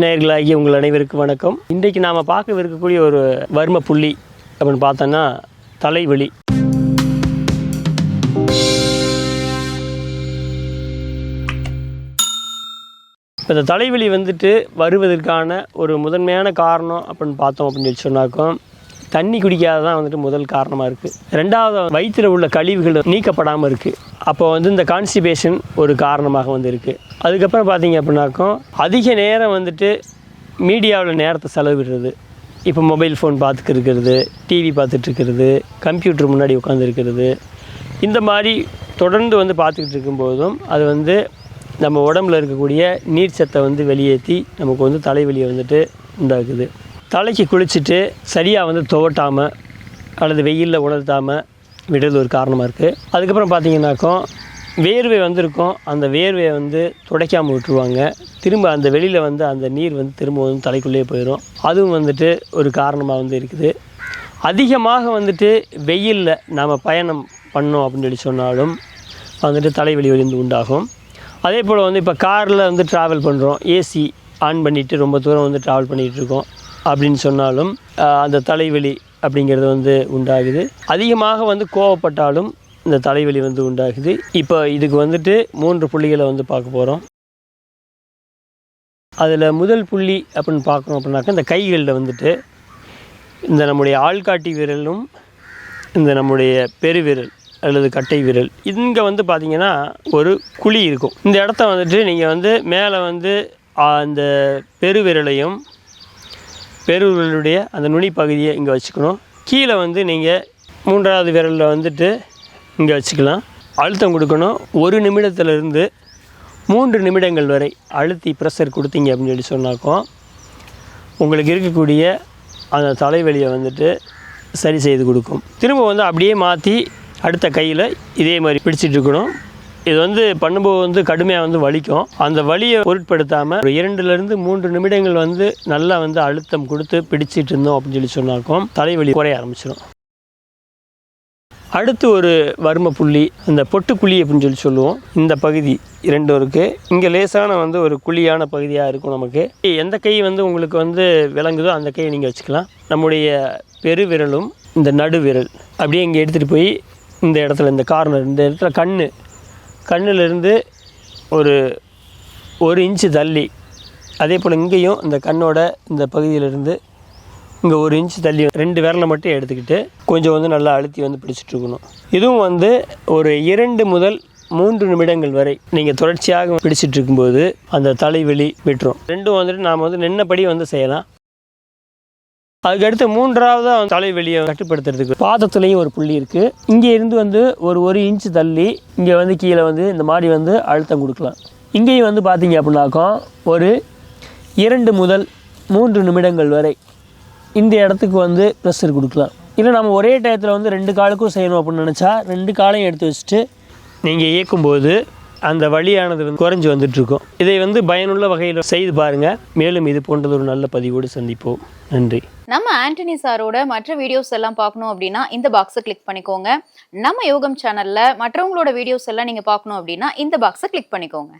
நேர்களாகி உங்கள் அனைவருக்கும் வணக்கம். இன்றைக்கு நாம் பார்க்கவிருக்கக்கூடிய ஒரு வர்ம புள்ளி அப்படின்னு பார்த்தோன்னா தலைவலி. இப்போ இந்த தலைவலி வந்துட்டு வருவதற்கான ஒரு முதன்மையான காரணம் அப்படின்னு பார்த்தோம் அப்படின்னு சொல்லி சொன்னாக்கும் தண்ணி குடிக்காததான் வந்துட்டு முதல் காரணமாக இருக்குது ரெண்டாவது வயிற்றில் உள்ள கழிவுகள் நீக்கப்படாமல் இருக்குது அப்போ வந்து இந்த கான்ஸ்டிபேஷன் ஒரு காரணமாக வந்து இருக்குது அதுக்கப்புறம் பார்த்தீங்க அப்படின்னாக்கோ அதிக நேரம் வந்துட்டு மீடியாவில் நேரத்தை செலவிடுறது. இப்போ மொபைல் ஃபோன் பார்த்துட்டு இருக்கிறது டிவி பார்த்துட்டு இருக்கிறது கம்ப்யூட்டர் முன்னாடி உட்காந்துருக்கிறது இந்த மாதிரி தொடர்ந்து வந்து பார்த்துக்கிட்டு இருக்கும்போதும் அது வந்து நம்ம உடம்புல இருக்கக்கூடிய நீர் சத்தை வந்து வெளியேற்றி நமக்கு வந்து தலைவலியை வந்துட்டு உண்டாக்குது. தலைக்கு குளிச்சுட்டு சரியாக வந்து துவட்டாமல் அல்லது வெயிலில் உணர்த்தாமல் விடுறது ஒரு காரணமாக இருக்குது அதுக்கப்புறம் பார்த்தீங்கன்னாக்கும் வேர்வை வந்திருக்கும். அந்த வேர்வையை வந்து துடைக்காமல் விட்டுருவாங்க. திரும்ப அந்த வெளியில் வந்து அந்த நீர் வந்து திரும்ப வந்து தலைக்குள்ளேயே போயிடும் அதுவும் வந்துட்டு ஒரு காரணமாக வந்து இருக்குது. அதிகமாக வந்துட்டு வெயிலில் நாம் பயணம் பண்ணோம் அப்படின்னு சொல்லி சொன்னாலும் வந்துட்டு தலைவலி வந்து உண்டாகும். அதே போல் வந்து இப்போ காரில் வந்து ட்ராவல் பண்ணுறோம் ஏசி ஆன் பண்ணிவிட்டு ரொம்ப தூரம் வந்து ட்ராவல் பண்ணிகிட்டு இருக்கோம். அப்படின்னு சொன்னாலும் அந்த தலைவலி அப்படிங்கிறது வந்து உண்டாகுது. அதிகமாக வந்து கோவப்பட்டாலும் இந்த தலைவலி வந்து உண்டாகுது. இப்போ இதுக்கு வந்துட்டு மூன்று புள்ளிகளை வந்து பார்க்க போகிறோம் அதில் முதல் புள்ளி அப்படின்னு பார்க்கணும் அப்படின்னாக்கா இந்த கைகளில் வந்துட்டு இந்த நம்முடைய ஆள்காட்டி விரலும் இந்த நம்முடைய பெருவிரல் அல்லது கட்டை விரல் இங்கே வந்து பார்த்தீங்கன்னா ஒரு குழி இருக்கும். இந்த இடத்த வந்துட்டு நீங்கள் வந்து மேலே வந்து அந்த பெருவிரலையும் பெருவிரலுடைய அந்த நுனி பகுதியை இங்கே வச்சுக்கணும். கீழே வந்து நீங்கள் மூன்றாவது விரலில் வந்துட்டு இங்கே வச்சுக்கலாம். அழுத்தம் கொடுக்கணும். ஒரு நிமிடத்துலேருந்து மூன்று நிமிடங்கள் வரை அழுத்தி ப்ரெஷர் கொடுத்தீங்க அப்படின்னு சொல்லி சொன்னாக்கோ உங்களுக்கு இருக்கக்கூடிய அந்த தலைவலியை வந்துட்டு சரி செய்து கொடுக்கும். திரும்ப வந்து அப்படியே மாற்றி அடுத்த கையில் இதே மாதிரி பிடிச்சிட்டு இருக்கணும். இது வந்து பண்ணும்போது வந்து கடுமையாக வந்து வலிக்கும். அந்த வலியை பொருட்படுத்தாமல் ஒரு இரண்டுலேருந்து மூன்று நிமிடங்கள் வந்து நல்லா வந்து அழுத்தம் கொடுத்து பிடிச்சிட்டு இருந்தோம் அப்படின்னு சொல்லி சொன்னாக்கும் தலைவலி குறைய ஆரம்பிச்சிடும் அடுத்து ஒரு வர்ம புள்ளி இந்த பொட்டுக்குழி அப்படின்னு சொல்லி சொல்லுவோம். இந்த பகுதி இரண்டும் இருக்குது இங்கே லேசான வந்து ஒரு குழியான பகுதியாக இருக்கும் நமக்கு. எந்த கை வந்து உங்களுக்கு வந்து விளங்குதோ அந்த கையை நீங்கள் வச்சுக்கலாம். நம்முடைய பெருவிரலும் இந்த நடுவிரல் அப்படியே இங்கே எடுத்துகிட்டு போய் இந்த இடத்துல இந்த கார்னர் இந்த இடத்துல கண் கண்ணிலிருந்து ஒரு ஒரு இன்ச்சு தள்ளி அதே போல் இங்கேயும் இந்த கண்ணோட இந்த பகுதியிலிருந்து இங்கே ஒரு இன்ச் தள்ளி ரெண்டு விரலை மட்டும் எடுத்துக்கிட்டு கொஞ்சம் வந்து நல்லா அழுத்தி வந்து பிடிச்சிட்ருக்கணும். இதுவும் வந்து ஒரு இரண்டு முதல் மூன்று நிமிடங்கள் வரை நீங்கள் தொடர்ச்சியாக பிடிச்சிட்டு இருக்கும்போது அந்த தலைவலி விட்டுரும். ரெண்டும் வந்துட்டு நாம் வந்து நின்னபடி வந்து செய்யலாம். அதுக்கடுத்து மூன்றாவதாக தலைவெளியை கட்டுப்படுத்துறதுக்கு பாதத்துலேயும் ஒரு புள்ளி இருக்குது இங்கே இருந்து வந்து ஒரு ஒரு இன்ச் தள்ளி இங்கே வந்து கீழே வந்து இந்த மாதிரி வந்து அழுத்தம் கொடுக்கலாம். இங்கேயும் வந்து பார்த்தீங்க அப்படின்னாக்கா ஒரு இரண்டு முதல் மூன்று நிமிடங்கள் வரை இந்த இடத்துக்கு வந்து ப்ரெஷர் கொடுக்கலாம். இல்லை நம்ம ஒரே டயத்தில் வந்து ரெண்டு காலுக்கும் செய்யணும் அப்படின்னு நினச்சா ரெண்டு காலையும் எடுத்து வச்சுட்டு நீங்கள் இயக்கும்போது அந்த வழியானது வந்து குறைஞ்சி வந்துட்டுருக்கும். இதை வந்து பயனுள்ள வகையில் செய்து பாருங்கள் மேலும் இது போன்றது ஒரு நல்ல பதிவோடு சந்திப்போம். நன்றி. நம்ம ஆண்டனி சாரோட மற்ற வீடியோஸ் எல்லாம் பார்க்கணும் அப்படின்னா இந்த பாக்ஸை கிளிக் பண்ணிக்கோங்க. நம்ம யோகம் சேனல்ல மற்றவங்களோட வீடியோஸ் எல்லாம் நீங்க பார்க்கணும் அப்படின்னா இந்த பாக்ஸை கிளிக் பண்ணிக்கோங்க.